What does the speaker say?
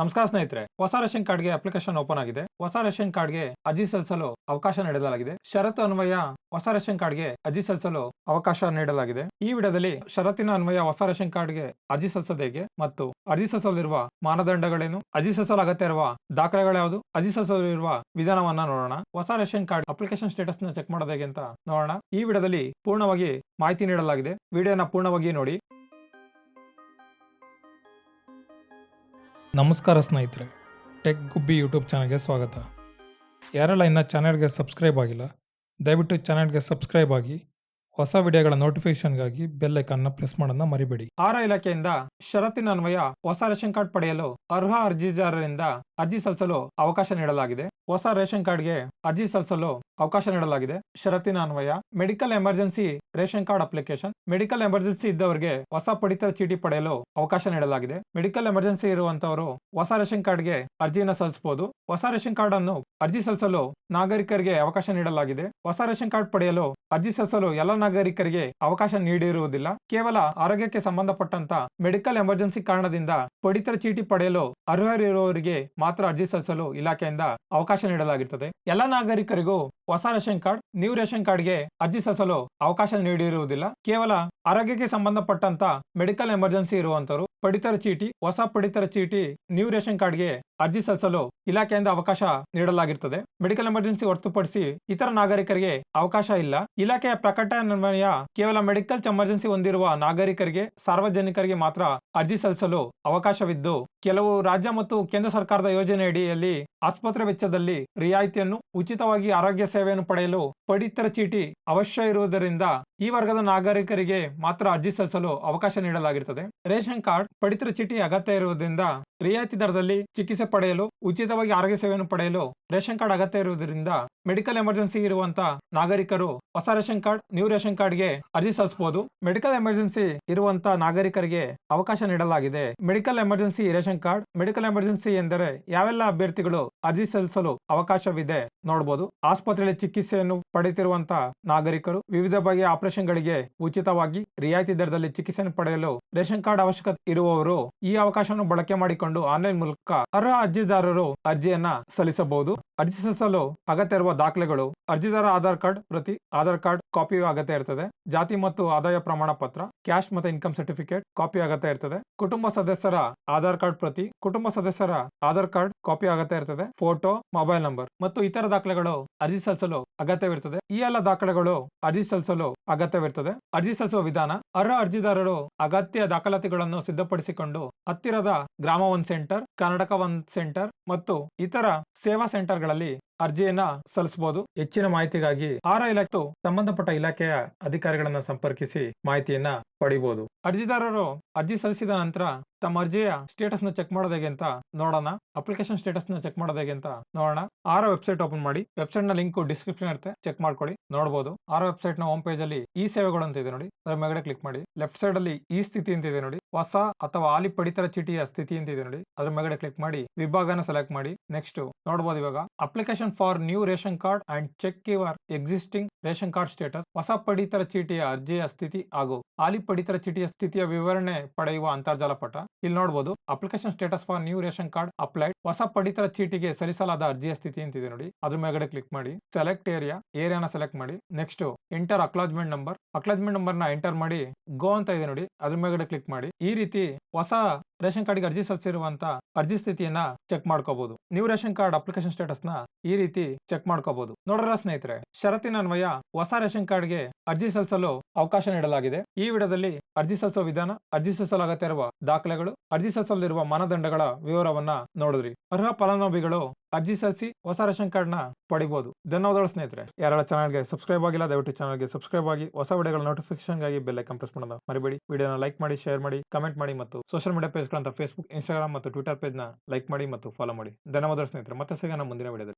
ನಮಸ್ಕಾರ ಸ್ನೇಹಿತರೆ, ಹೊಸ ರೇಷನ್ ಕಾರ್ಡ್ಗೆ ಅಪ್ಲಿಕೇಶನ್ ಓಪನ್ ಆಗಿದೆ. ಹೊಸ ರೇಷನ್ ಕಾರ್ಡ್ಗೆ ಅರ್ಜಿ ಸಲ್ಲಿಸಲು ಅವಕಾಶ ನೀಡಲಾಗಿದೆ. ಷರತ್ತು ಅನ್ವಯ ಹೊಸ ರೇಷನ್ ಕಾರ್ಡ್ಗೆ ಅರ್ಜಿ ಸಲ್ಲಿಸಲು ಅವಕಾಶ ನೀಡಲಾಗಿದೆ. ಈ ವಿಡಿಯೋದಲ್ಲಿ ಷರತ್ತಿನ ಅನ್ವಯ ಹೊಸ ರೇಷನ್ ಕಾರ್ಡ್ಗೆ ಅರ್ಜಿ ಸಲ್ಲಿಸೋದು ಹೇಗೆ ಮತ್ತು ಅರ್ಜಿ ಸಲ್ಲಿಸಲಿರುವ ಮಾನದಂಡಗಳೇನು? ಅರ್ಜಿ ಸಲ್ಲಿಸಲು ಅಗತ್ಯ ಇರುವ ದಾಖಲೆಗಳು ಯಾವುದು? ಅರ್ಜಿ ಸಲ್ಲಿಸಲಿರುವ ವಿಧಾನವನ್ನ ನೋಡೋಣ. ಹೊಸ ರೇಷನ್ ಕಾರ್ಡ್ ಅಪ್ಲಿಕೇಶನ್ ಸ್ಟೇಟಸ್ನ ಚೆಕ್ ಮಾಡೋದು ಹೇಗೆ ಅಂತ ನೋಡೋಣ. ಈ ವಿಡಿಯೋದಲ್ಲಿ ಪೂರ್ಣವಾಗಿ ಮಾಹಿತಿ ನೀಡಲಾಗಿದೆ. ವಿಡಿಯೋನ ಪೂರ್ಣವಾಗಿ ನೋಡಿ. ನಮಸ್ಕಾರ ಸ್ನೇಹಿತರೆ, ಟೆಕ್ ಗುಬ್ಬಿ ಯೂಟ್ಯೂಬ್ ಚಾನಲ್ಗೆ ಸ್ವಾಗತ. ಯಾರೆಲ್ಲ ಇನ್ನೂ ಚಾನಲ್ಗೆ ಸಬ್ಸ್ಕ್ರೈಬ್ ಆಗಿಲ್ಲ, ದಯವಿಟ್ಟು ಚಾನಲ್ಗೆ ಸಬ್ಸ್ಕ್ರೈಬ್ ಆಗಿ ಹೊಸ ವಿಡಿಯೋಗಳ ನೋಟಿಫಿಕೇಶನ್ಗಾಗಿ ಬೆಲ್ ಐಕಾನ್ನ ಪ್ರೆಸ್ ಮಾಡೋದನ್ನ ಮರಿಬೇಡಿ. ಆರ ಇಲಾಖೆಯಿಂದ ಷರತ್ತಿನ ಅನ್ವಯ ಹೊಸ ರೇಷನ್ ಕಾರ್ಡ್ ಪಡೆಯಲು ಅರ್ಹ ಅರ್ಜಿದಾರರಿಂದ ಅರ್ಜಿ ಸಲ್ಲಿಸಲು ಅವಕಾಶ ನೀಡಲಾಗಿದೆ. ಹೊಸ ರೇಷನ್ ಕಾರ್ಡ್ಗೆ ಅರ್ಜಿ ಸಲ್ಲಿಸಲು ಅವಕಾಶ ನೀಡಲಾಗಿದೆ. ಷರತ್ತಿನ ಅನ್ವಯ medical emergency ration card application medical emergency ಇದ್ದವರಿಗೆ ಹೊಸ ಪಡಿತರ ಚೀಟಿ ಪಡೆಯಲು ಅವಕಾಶ ನೀಡಲಾಗಿದೆ. ಮೆಡಿಕಲ್ ಎಮರ್ಜೆನ್ಸಿ ಇರುವಂತವರು ಹೊಸ ರೇಷನ್ ಕಾರ್ಡ್ಗೆ ಅರ್ಜಿಯನ್ನು ಸಲ್ಲಿಸಬಹುದು. ಹೊಸ ರೇಷನ್ ಕಾರ್ಡ್ ಅನ್ನು ಅರ್ಜಿ ಸಲ್ಲಿಸಲು ನಾಗರಿಕರಿಗೆ ಅವಕಾಶ ನೀಡಲಾಗಿದೆ. ಹೊಸ ರೇಷನ್ ಕಾರ್ಡ್ ಪಡೆಯಲು ಅರ್ಜಿ ಸಲ್ಲಿಸಲು ಎಲ್ಲ ನಾಗರಿಕರಿಗೆ ಅವಕಾಶ ನೀಡಿರುವುದಿಲ್ಲ. ಕೇವಲ ಆರೋಗ್ಯಕ್ಕೆ ಸಂಬಂಧಪಟ್ಟಂತ ಮೆಡಿಕಲ್ ಎಮರ್ಜೆನ್ಸಿ ಕಾರಣದಿಂದ ಪಡಿತರ ಚೀಟಿ ಪಡೆಯಲು ಅರ್ಹರಿರುವವರಿಗೆ ಮಾತ್ರ ಅರ್ಜಿ ಸಲ್ಲಿಸಲು ಇಲಾಖೆಯಿಂದ ಅವಕಾಶ ನೀಡಲಾಗಿರುತ್ತದೆ. ಎಲ್ಲ ನಾಗರಿಕರಿಗೂ ಹೊಸ ರೇಷನ್ ಕಾರ್ಡ್ ನ್ಯೂ ರೇಷನ್ ಕಾರ್ಡ್ಗೆ ಅರ್ಜಿ ಸಲ್ಲಿಸಲು ಅವಕಾಶ ನೀಡಿರುವುದಿಲ್ಲ. ಕೇವಲ ಆರೋಗ್ಯಕ್ಕೆ ಸಂಬಂಧಪಟ್ಟಂತ ಮೆಡಿಕಲ್ ಎಮರ್ಜೆನ್ಸಿ ಇರುವಂತರು ಪಡಿತರ ಚೀಟಿ, ಹೊಸ ಪಡಿತರ ಚೀಟಿ ನ್ಯೂ ರೇಷನ್ ಕಾರ್ಡ್ಗೆ ಅರ್ಜಿ ಸಲ್ಲಿಸಲು ಇಲಾಖೆಯಿಂದ ಅವಕಾಶ ನೀಡಲಾಗಿರುತ್ತದೆ ಮೆಡಿಕಲ್ ಎಮರ್ಜೆನ್ಸಿ ಹೊರತುಪಡಿಸಿ ಇತರ ನಾಗರಿಕರಿಗೆ ಅವಕಾಶ ಇಲ್ಲ. ಇಲಾಖೆಯ ಪ್ರಕಟಣೆಯ ಕೇವಲ ಮೆಡಿಕಲ್ ಎಮರ್ಜೆನ್ಸಿ ಹೊಂದಿರುವ ನಾಗರಿಕರಿಗೆ, ಸಾರ್ವಜನಿಕರಿಗೆ ಮಾತ್ರ ಅರ್ಜಿ ಸಲ್ಲಿಸಲು ಅವಕಾಶವಿದ್ದು, ಕೆಲವು ರಾಜ್ಯ ಮತ್ತು ಕೇಂದ್ರ ಸರ್ಕಾರದ ಯೋಜನೆಯಡಿಯಲ್ಲಿ ಆಸ್ಪತ್ರೆ ವೆಚ್ಚದಲ್ಲಿ ರಿಯಾಯಿತಿಯನ್ನು ಉಚಿತವಾಗಿ ಆರೋಗ್ಯ ಸೇವೆಯನ್ನು ಪಡೆಯಲು ಪಡಿತರ ಚೀಟಿ ಅವಶ್ಯ ಇರುವುದರಿಂದ ಈ ವರ್ಗದ ನಾಗರಿಕರಿಗೆ ಮಾತ್ರ ಅರ್ಜಿ ಸಲ್ಲಿಸಲು ಅವಕಾಶ ನೀಡಲಾಗಿರುತ್ತದೆ. ರೇಷನ್ ಕಾರ್ಡ್, ಪಡಿತರ ಚೀಟಿ ಅಗತ್ಯ ಇರುವುದರಿಂದ ರಿಯಾಯಿತಿ ದರದಲ್ಲಿ ಚಿಕಿತ್ಸೆ ಪಡೆಯಲು, ಉಚಿತವಾಗಿ ಆರೋಗ್ಯ ಸೇವೆಯನ್ನು ಪಡೆಯಲು ರೇಷನ್ ಕಾರ್ಡ್ ಅಗತ್ಯ ಇರುವುದರಿಂದ ಮೆಡಿಕಲ್ ಎಮರ್ಜೆನ್ಸಿ ಇರುವಂತಹ ನಾಗರಿಕರು ಹೊಸ ರೇಷನ್ ಕಾರ್ಡ್, ನ್ಯೂ ರೇಷನ್ ಕಾರ್ಡ್ಗೆ ಅರ್ಜಿ ಸಲ್ಲಿಸಬಹುದು. ಮೆಡಿಕಲ್ ಎಮರ್ಜೆನ್ಸಿ ಇರುವಂತಹ ನಾಗರಿಕರಿಗೆ ಅವಕಾಶ ನೀಡಲಾಗಿದೆ. Medical emergency ration card, medical emergency ಎಂದರೆ ಯಾವೆಲ್ಲ ಅಭ್ಯರ್ಥಿಗಳು ಅರ್ಜಿ ಸಲ್ಲಿಸಲು ಅವಕಾಶವಿದೆ ನೋಡಬಹುದು ಆಸ್ಪತ್ರೆಯಲ್ಲಿ ಚಿಕಿತ್ಸೆಯನ್ನು ಪಡೆಯುತ್ತಿರುವಂತ ನಾಗರಿಕರು ವಿವಿಧ ಬಗೆಯ ಆಪರೇಷನ್ ಗಳಿಗೆ ಉಚಿತವಾಗಿ ರಿಯಾಯಿತಿ ದರದಲ್ಲಿ ಚಿಕಿತ್ಸೆಯನ್ನು ಪಡೆಯಲು ರೇಷನ್ ಕಾರ್ಡ್ ಅವಶ್ಯಕತೆ ಇರುವವರು ಈ ಅವಕಾಶವನ್ನು ಬಳಕೆ ಮಾಡಿಕೊಂಡು ಆನ್ಲೈನ್ ಮೂಲಕ ಅರ್ಹ ಅರ್ಜಿದಾರರು ಅರ್ಜಿಯನ್ನ ಸಲ್ಲಿಸಬಹುದು. ಅರ್ಜಿ ಸಲ್ಲಿಸಲು ಅಗತ್ಯ ಇರುವ ದಾಖಲೆಗಳು ಅರ್ಜಿದಾರ ಆಧಾರ್ ಕಾರ್ಡ್ ಪ್ರತಿ ಆಧಾರ್ ಕಾರ್ಡ್ ಕಾಪಿ ಅಗತ್ಯ ಇರ್ತದೆ. ಜಾತಿ ಮತ್ತು ಆದಾಯ ಪ್ರಮಾಣ ಪತ್ರ, ಕ್ಯಾಶ್ ಮತ್ತು ಇನ್ಕಮ್ ಸರ್ಟಿಫಿಕೇಟ್ ಕಾಪಿ ಅಗತ್ಯ ಇರ್ತದೆ. ಕುಟುಂಬ ಸದಸ್ಯರ ಆಧಾರ್ ಕಾರ್ಡ್ ಪ್ರತಿ ಕುಟುಂಬ ಸದಸ್ಯರ ಆಧಾರ್ ಕಾರ್ಡ್ ಕಾಪಿ ಅಗತ್ಯ ಇರ್ತದೆ. ಫೋಟೋ, ಮೊಬೈಲ್ ನಂಬರ್ ಮತ್ತು ಇತರ ದಾಖಲೆಗಳು ಅರ್ಜಿ ಸಲ್ಲಿಸಲು ಅಗತ್ಯವಿರುತ್ತದೆ ಈ ಎಲ್ಲ ದಾಖಲೆಗಳು ಅರ್ಜಿ ಸಲ್ಲಿಸಲು ಅಗತ್ಯವಿರುತ್ತದೆ ಅರ್ಜಿ ಸಲ್ಲಿಸುವ ವಿಧಾನ, ಅರ್ಹ ಅರ್ಜಿದಾರರು ಅಗತ್ಯ ದಾಖಲಾತಿಗಳನ್ನು ಸಿದ್ಧಪಡಿಸಿಕೊಂಡು ಹತ್ತಿರದ ಗ್ರಾಮ one centre, Karnataka one centre ಮತ್ತು ಇತರ ಸೇವಾ ಸೆಂಟರ್ಗಳಲ್ಲಿ ಅರ್ಜಿಯನ್ನ ಸಲ್ಲಿಸಬಹುದು. ಹೆಚ್ಚಿನ ಮಾಹಿತಿಗಾಗಿ ಆರ ಇಲಾಖೆ ಸಂಬಂಧಪಟ್ಟ ಇಲಾಖೆಯ ಅಧಿಕಾರಿಗಳನ್ನ ಸಂಪರ್ಕಿಸಿ ಮಾಹಿತಿಯನ್ನ ಪಡಿಬಹುದು. ಅರ್ಜಿದಾರರು ಅರ್ಜಿ ಸಲ್ಲಿಸಿದ ನಂತರ ತಮ್ಮ ಅರ್ಜಿಯ ಸ್ಟೇಟಸ್ನ ಚೆಕ್ ಮಾಡೋದು ಹೇಗೆ ಅಂತ ನೋಡೋಣ. ಅಪ್ಲಿಕೇಶನ್ ಸ್ಟೇಟಸ್ನ ಚೆಕ್ ಮಾಡೋದು ಹೇಗೆ ಅಂತ ನೋಡೋಣ. ಆರ ವೆಬ್ಸೈಟ್ ಓಪನ್ ಮಾಡಿ. ವೆಬ್ಸೈಟ್ನ ಲಿಂಕ್ ಡಿಸ್ಕ್ರಿಪ್ಷನ್ ಇರುತ್ತೆ. ಚೆಕ್ ಮಾಡ್ಕೊಳ್ಳಿ. ನೋಡಬಹುದು ಆರ ವೆಬ್ಸೈಟ್ನ ಹೋಮ್ ಪೇಜ್ ಅಲ್ಲಿ ಈ ಸೇವೆಗಳು ಅಂತ ಇದೆ ನೋಡಿ. ಅದರ ಮೇಲೆ ಕ್ಲಿಕ್ ಮಾಡಿ. ಲೆಫ್ಟ್ ಸೈಡ್ ಅಲ್ಲಿ ಈ ಸ್ಥಿತಿ ಅಂತ ಇದೆ ನೋಡಿ. ಹೊಸ ಅಥವಾ ಹಾಲಿ ಪಡಿತರ ಚೀಟಿಯ ಸ್ಥಿತಿ ಅಂತ ಇದೆ ನೋಡಿ. ಅದ್ರ ಮೇಲೆ ಕ್ಲಿಕ್ ಮಾಡಿ. ವಿಭಾಗನ ಸೆಲೆಕ್ಟ್ ಮಾಡಿ. ನೆಕ್ಸ್ಟ್ ನೋಡಬಹುದು ಇವಾಗ. Application for new ration card and check your existing ration card status ಹೊಸ ಪಡಿತರ ಚೀಟಿಯ ಅರ್ಜಿಯ ಸ್ಥಿತಿ ಹಾಗೂ ಹಾಲಿ ಪಡಿತರ ಚೀಟಿಯ ಸ್ಥಿತಿಯ ವಿವರಣೆ ಪಡೆಯುವ ಅಂತರ್ಜಾಲ ಪಟ. ಇಲ್ಲಿ ನೋಡಬಹುದು application status for new ration card applied ಹೊಸ ಪಡಿತರ ಚೀಟಿಗೆ ಸಲ್ಲಿಸಲಾದ ಅರ್ಜಿಯ ಸ್ಥಿತಿ ಅಂತಿದೆ ನೋಡಿ. ಅದ್ರ ಮೇಗಡೆ ಕ್ಲಿಕ್ ಮಾಡಿ ಸೆಲೆಕ್ಟ್ ಏರಿಯಾ ಏರಿಯಾನ ಸೆಲೆಕ್ಟ್ ಮಾಡಿ. Next enter acknowledgement number acknowledgement ನಂಬರ್ನ ಎಂಟರ್ ಮಾಡಿ ಗೋ ಅಂತ ಇದೆ ನೋಡಿ. ಅದ್ರ ಮೇಗಡೆ ಕ್ಲಿಕ್ ಮಾಡಿ. ಈ ರೀತಿ ಹೊಸ ರೇಷನ್ ಕಾರ್ಡ್ಗೆ ಅರ್ಜಿ ಸಲ್ಲಿಸಿರುವಂತ ಅರ್ಜಿ ಸ್ಥಿತಿಯನ್ನ ಚೆಕ್ ಮಾಡ್ಕೋಬಹುದು ನೀವು ರೇಷನ್ ಕಾರ್ಡ್ ಅಪ್ಲಿಕೇಶನ್ ಸ್ಟೇಟಸ್ನ ಈ ರೀತಿ ಚೆಕ್ ಮಾಡ್ಕೋಬಹುದು ನೋಡ್ರ ಸ್ನೇಹಿತರೆ, ಷರತ್ತಿನ ಅನ್ವಯ ಹೊಸ ರೇಷನ್ ಕಾರ್ಡ್ಗೆ ಅರ್ಜಿ ಸಲ್ಲಿಸಲು ಅವಕಾಶ ನೀಡಲಾಗಿದೆ. ಈ ವಿಡಿಯೋದಲ್ಲಿ ಅರ್ಜಿ ಸಲ್ಲಿಸುವ ವಿಧಾನ, ಅರ್ಜಿ ಸಲ್ಲಿಸಲು ಇರುವ ದಾಖಲೆಗಳು, ಅರ್ಜಿ ಸಲ್ಲಿಸಲಿರುವ ಮಾನದಂಡಗಳ ವಿವರವನ್ನ ನೋಡಿದ್ರಿ. ಅರ್ಹ ಫಲಾನುಭವಿಗಳು ಅರ್ಜಿ ಸಲ್ಲಿಸಿ ಹೊಸ ರೇಷನ್ ಕಾರ್ಡ್ನ ಪಡಿಬಹುದು ಧನ್ಯವಾದಗಳು ಸ್ನೇಹಿತರೆ. ಯಾರೆಲ್ಲ ಚಾನಲ್ಗೆ ಸಬ್ಸ್ಕ್ರೈಬ್ ಆಗಿಲ್ಲ, ದಯವಿಟ್ಟು ಚಾನಲ್ಗೆ ಸಬ್ಸ್ಕ್ರೈಬ್ ಆಗಿ ಹೊಸ ವಿಡಿಯೋಗಳ ನೋಟಿಫಿಕೇಶನ್ಗಾಗಿ ಬೆಲ್ ಐಕನ್ ಪ್ರೆಸ್ ಮಾಡೋದು ಮರಿಬೇಡಿ. ವಿಡಿಯೋನ ಲೈಕ್ ಮಾಡಿ, ಶೇರ್ ಮಾಡಿ ಕಮೆಂಟ್ ಮಾಡಿ ಮತ್ತು ಸೋಷಿಯಲ್ ಮೀಡಿಯಾ ಪೇಜ್ಗಳಂತ ಫೇಸ್ಬುಕ್ ಇನ್ಸ್ಟಾಗ್ರಾಮ್ ಮತ್ತು ಟ್ವಿಟರ್ ಪೇಜ್ನ ಲೈಕ್ ಮಾಡಿ ಮತ್ತು ಫಾಲೋ ಮಾಡಿ. ಧನ್ಯವಾದಗಳು ಸ್ನೇಹಿತರೆ. ಮತ್ತೆ ಸಿಗೋಣ ಮುಂದಿನ ವಿಡಿಯೋದಲ್ಲಿ.